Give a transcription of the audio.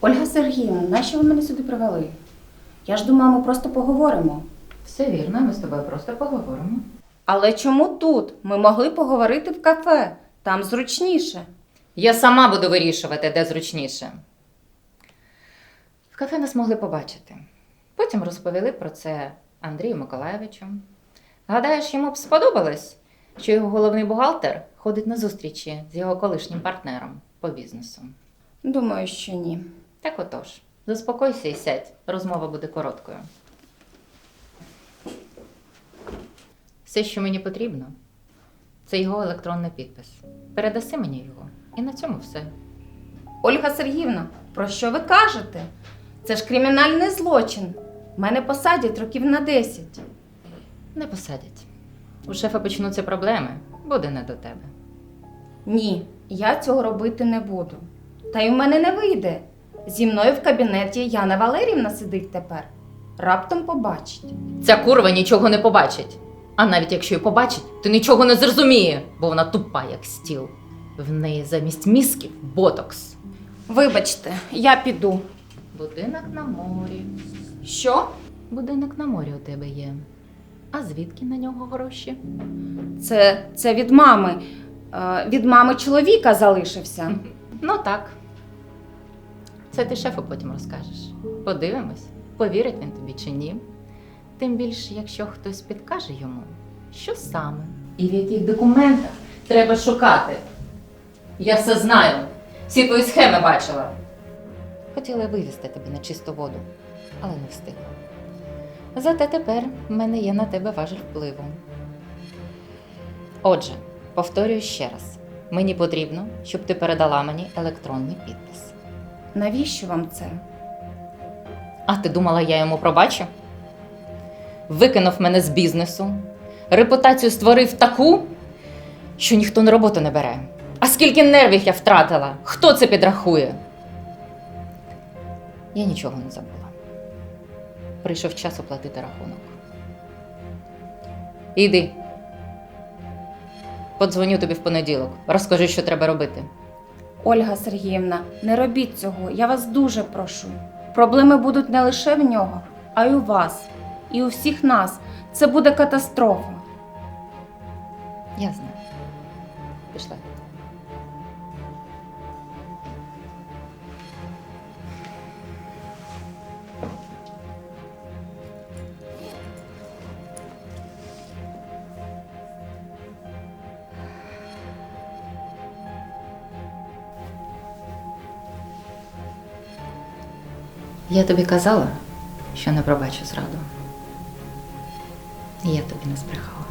Ольга Сергіївна, нащо ви мене сюди привели? Я ж думала, ми просто поговоримо. Все вірно, ми з тобою просто поговоримо. Але чому тут? Ми могли поговорити в кафе. Там зручніше. Я сама буду вирішувати, де зручніше. В кафе нас могли побачити. Потім розповіли про це Андрію Миколаєвичу. Гадаєш, йому б сподобалось, що його головний бухгалтер ходить на зустрічі з його колишнім партнером по бізнесу. Думаю, що ні. Так отож, заспокойся і сядь, розмова буде короткою. Все, що мені потрібно, це його електронний підпис. Передаси мені його, і на цьому все. Ольга Сергіївна, про що ви кажете? Це ж кримінальний злочин. Мене посадять років на 10. Не посадять. У шефа почнуться проблеми, буде не до тебе. Ні, я цього робити не буду. Та й у мене не вийде. Зі мною в кабінеті Яна Валерівна сидить тепер. Раптом побачить. Ця курва нічого не побачить. А навіть якщо й побачить, то нічого не зрозуміє, бо вона тупа, як стіл. В неї замість мізків ботокс. Вибачте, я піду. Будинок на морі. Що? Будинок на морі у тебе є. А звідки на нього гроші? Це, це від мами. Е, від мами чоловіка залишився. Ну так. Це ти шефу потім розкажеш. Подивимось, повірить він тобі чи ні. Тим більше, якщо хтось підкаже йому, що саме і в яких документах треба шукати. Я все знаю. Всі твої схеми бачила. Хотіла вивезти тебе на чисту воду, але не встигла. Зате тепер в мене є на тебе важель впливу. Отже, повторюю ще раз: мені потрібно, щоб ти передала мені електронний підпис. Навіщо вам це? А ти думала, я йому пробачу? Викинув мене з бізнесу, репутацію створив таку, що ніхто на роботу не бере. А скільки нервів я втратила? Хто це підрахує? Я нічого не забула. Прийшов час оплатити рахунок. Іди. Подзвоню тобі в понеділок. Розкажи, що треба робити. Ольга Сергіївна, не робіть цього, я вас дуже прошу. Проблеми будуть не лише в нього, а й у вас, і у всіх нас. Це буде катастрофа. Я знаю. Пішла. Я тобі казала, що не пробачу зраду. І я тобі не збрехала.